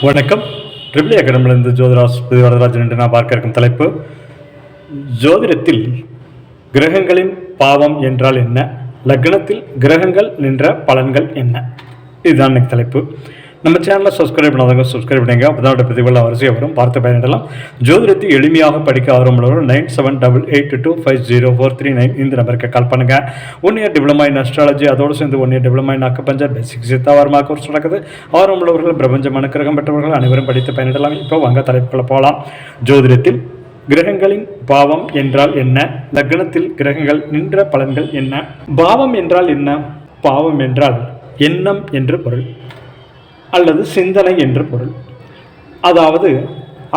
வணக்கம். ட்ரிபிள் அகாடமிலிருந்து ஜோதிராஜ் புதி வரதராஜன் என்று நான் பார்க்க இருக்கும் தலைப்பு ஜோதிடத்தில் கிரகங்களின் பாவம் என்றால் என்ன? லக்னத்தில் கிரகங்கள் நின்ற பலன்கள் என்ன? இதுதான் எனக்கு தலைப்பு. நம்ம சேனலை சப்ஸ்கிரைப் பண்ணாதவங்க சப்ஸ்கிரைப் பண்ணுங்க அப்பதான் பிரதிபல வரிசையாக வரும். பார்த்து பயனிடலாம். ஜோதிடத்தை எளிமையாக படிக்க ஆர்வமுள்ளவர் nine seven double eight two five zero four three nine இந்த நம்பருக்கு கால் பண்ணுங்க. One year diploma in astrology அதோடு சேர்ந்து one year diploma in acupuncture basic சித்தாவாரமாக course நடக்குது. ஆர்வமுள்ளவர்கள் பிரபஞ்சம் அனுக்கிரகம் பெற்றவர்கள் அனைவரும் படித்து பயனிடலாம். இப்போ வாங்க தலைப்புகளை போகலாம் ஜோதிடத்தில் கிரகங்களின் பாவம் என்றால் என்ன? லக்னத்தில் கிரகங்கள் நின்ற பலன்கள் என்ன? பாவம் என்றால் என்ன? பாவம் என்றால் எண்ணம் என்று பொருள். அல்லது சிந்தனை என்று பொருள். அதாவது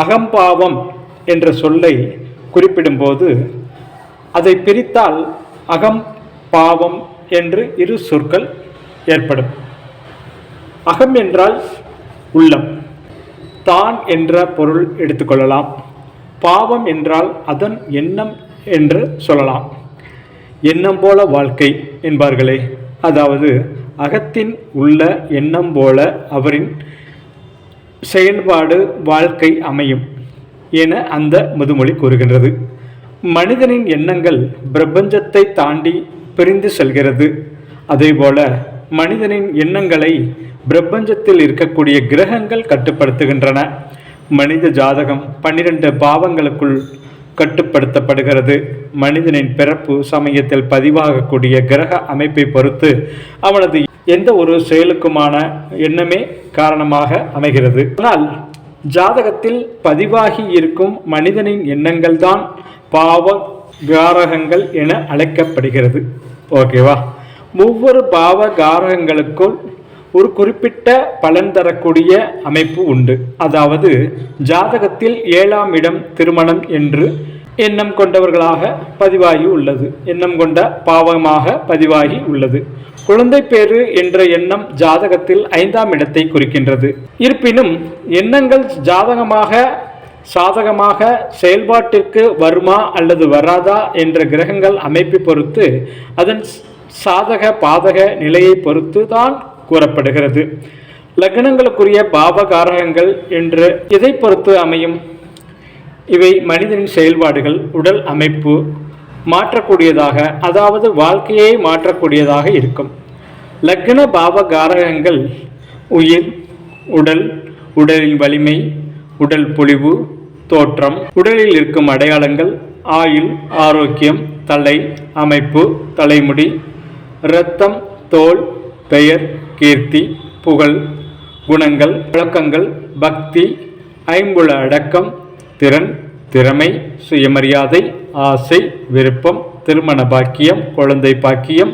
அகம்பாவம் என்ற சொல்லை குறிப்பிடும்போது அதை பிரித்தால் அகம் பாவம் என்று இரு சொற்கள் ஏற்படும். அகம் என்றால் உள்ளம். தான் என்ற பொருள் எடுத்துக்கொள்ளலாம் பாவம் என்றால் அதன் எண்ணம் என்று சொல்லலாம். எண்ணம் போல வாழ்க்கை என்பார்களே. அதாவது அகத்தின் உள்ள எண்ணம் போல அவரின் செயல்பாடு வாழ்க்கை அமையும் என அந்த முதுமொழி கூறுகின்றது. மனிதனின் எண்ணங்கள் பிரபஞ்சத்தை தாண்டி பிரிந்து செல்கிறது. அதேபோல மனிதனின் எண்ணங்களை பிரபஞ்சத்தில் இருக்கக்கூடிய கிரகங்கள் கட்டுப்படுத்துகின்றன. மனித ஜாதகம் பன்னிரண்டு பாவங்களுக்குள் கட்டுப்படுத்தப்படுகிறது. மனிதனின் பிறப்பு சமயத்தில் பதிவாகக்கூடிய கிரக அமைப்பை பொறுத்து அவனது எந்த ஒரு செயலுக்குமான எண்ணமே காரணமாக அமைகிறது. ஆனால் ஜாதகத்தில் பதிவாகி இருக்கும் மனிதனின் எண்ணங்கள் தான் பாவ காரகங்கள் என அழைக்கப்படுகிறது. ஓகேவா? ஒவ்வொரு பாவ காரகங்களுக்குள் ஒரு குறிப்பிட்ட பலன் தரக்கூடிய அமைப்பு உண்டு. அதாவது ஜாதகத்தில் ஏழாம் இடம் திருமணம் என்று எண்ணம் கொண்டவர்களாக பதிவாகி உள்ளது. எண்ணம் கொண்ட பாவமாக பதிவாகி உள்ளது. குழந்தை பேரு என்ற எண்ணம் ஜாதகத்தில் ஐந்தாம் இடத்தை குறிக்கின்றது. இருப்பினும் எண்ணங்கள் ஜாதகமாக சாதகமாக செயல்பாட்டிற்கு வருமா அல்லது வராதா என்ற கிரகங்கள் அமைப்பை பொறுத்து அதன் சாதக பாதக நிலையை பொறுத்து தான் கூறப்படுகிறது. லக்னங்களுக்குரிய பாவகாரகங்கள் என்று எதை பொறுத்து அமையும்? இவை மனிதனின் செயல்பாடுகள் உடல் அமைப்பு மாற்றக்கூடியதாக அதாவது வாழ்க்கையை மாற்றக்கூடியதாக இருக்கும். லக்ன பாவகாரகங்கள் உயிர் உடல் உடலின் வலிமை உடல் பொலிவு தோற்றம் உடலில் இருக்கும் அடையாளங்கள் ஆயுள் ஆரோக்கியம் தலை அமைப்பு தலைமுடி இரத்தம் தோல் பெயர் கீர்த்தி புகழ் குணங்கள் பழக்கங்கள் பக்தி ஐம்புல அடக்கம் திறன் திறமை சுயமரியாதை ஆசை விருப்பம் திருமண பாக்கியம் குழந்தை பாக்கியம்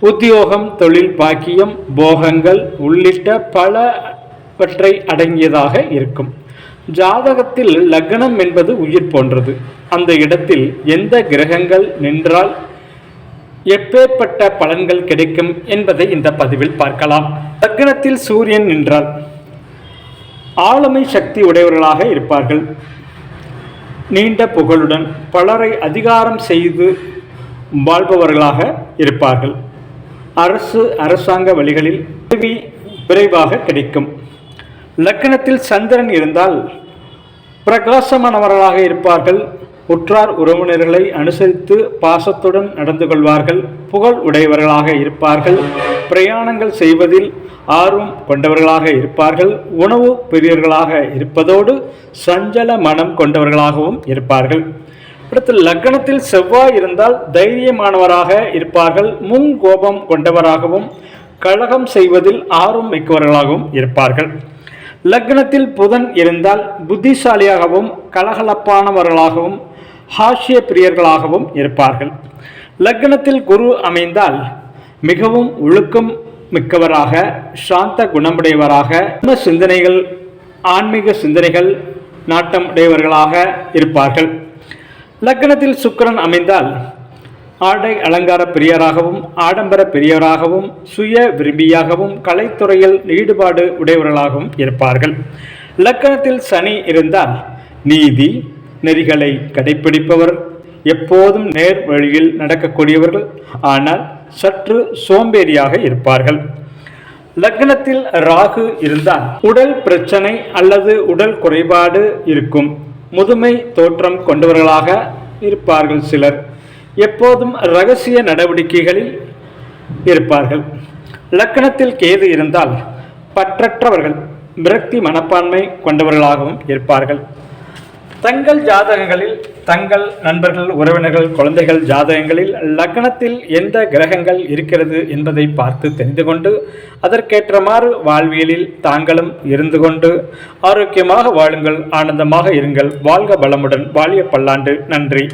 உத்தியோகம் தொழில் பாக்கியம் போகங்கள் உள்ளிட்ட பலவற்றை அடங்கியதாக இருக்கும். ஜாதகத்தில் லக்னம் என்பது உயிர் போன்றது. அந்த இடத்தில் எந்த கிரகங்கள் நின்றால் எப்பேற்பட்ட பலன்கள் கிடைக்கும் என்பதை இந்த பதிவில் பார்க்கலாம். லக்னத்தில் சூரியன் நின்றால் ஆளுமை சக்தி உடையவர்களாக இருப்பார்கள். நீண்ட புகழுடன் பலரை அதிகாரம் செய்து வாழ்பவர்களாக இருப்பார்கள். அரசு அரசாங்க வழிகளில் உதவி விரைவாக கிடைக்கும். லக்கணத்தில் சந்திரன் இருந்தால் பிரகாசமானவர்களாக இருப்பார்கள். உற்றார் உறவினர்களை அனுசரித்து பாசத்துடன் நடந்து கொள்வார்கள். புகழ் உடையவர்களாக இருப்பார்கள். பிரயாணங்கள் செய்வதில் ஆர்வம் கொண்டவர்களாக இருப்பார்கள். உணவு பிரியர்களாக இருப்பதோடு சஞ்சல மனம் கொண்டவர்களாகவும் இருப்பார்கள். அடுத்து லக்னத்தில் செவ்வாய் இருந்தால் தைரியமானவராக இருப்பார்கள் முன் கோபம் கொண்டவராகவும் கழகம் செய்வதில் ஆர்வம் மிக்கவர்களாகவும் இருப்பார்கள். லக்னத்தில் புதன் இருந்தால் புத்திசாலியாகவும் கலகலப்பானவர்களாகவும் ஹாஸ்ய பிரியர்களாகவும் இருப்பார்கள். லக்னத்தில் குரு அமைந்தால் மிகவும் ஒழுக்கம் மிக்கவராக சாந்த குணமுடையவராக சிந்தனைகள் ஆன்மீக சிந்தனைகள் நாட்டம் உடையவர்களாக இருப்பார்கள். லக்னத்தில் சுக்கரன் அமைந்தால் ஆடை அலங்கார பிரியராகவும் ஆடம்பர பிரியராகவும் சுய விரும்பியாகவும் கலைத்துறையில் ஈடுபாடு உடையவர்களாகவும் இருப்பார்கள். லக்கணத்தில் சனி இருந்தால் நீதி நெறிகளை கடைப்பிடிப்பவர் எப்போதும் நேர் வழியில் நடக்கக்கூடியவர்கள் ஆனால் சற்று சோம்பேறியாக இருப்பார்கள். லக்னத்தில் ராகு இருந்தால் உடல் பிரச்சனை அல்லது உடல் குறைபாடு இருக்கும் முதுமை தோற்றம் கொண்டவர்களாக இருப்பார்கள் சிலர். எப்போதும் ரகசிய நடவடிக்கைகளில் இருப்பார்கள். லக்கணத்தில் கேது இருந்தால் பற்றற்றவர்கள் விரக்தி மனப்பான்மை கொண்டவர்களாகவும் இருப்பார்கள். தங்கள் ஜாதகங்களில் தங்கள் நண்பர்கள் உறவினர்கள் குழந்தைகள் ஜாதகங்களில் லக்னத்தில் எந்த கிரகங்கள் இருக்கிறது என்பதை பார்த்து தெரிந்து கொண்டு அதற்கேற்றமாறு வாழ்வியலில் தாங்களும் இருந்து கொண்டு ஆரோக்கியமாக வாழுங்கள் ஆனந்தமாக இருங்கள் வாழ்க பலமுடன் வாழிய பல்லாண்டு. நன்றி.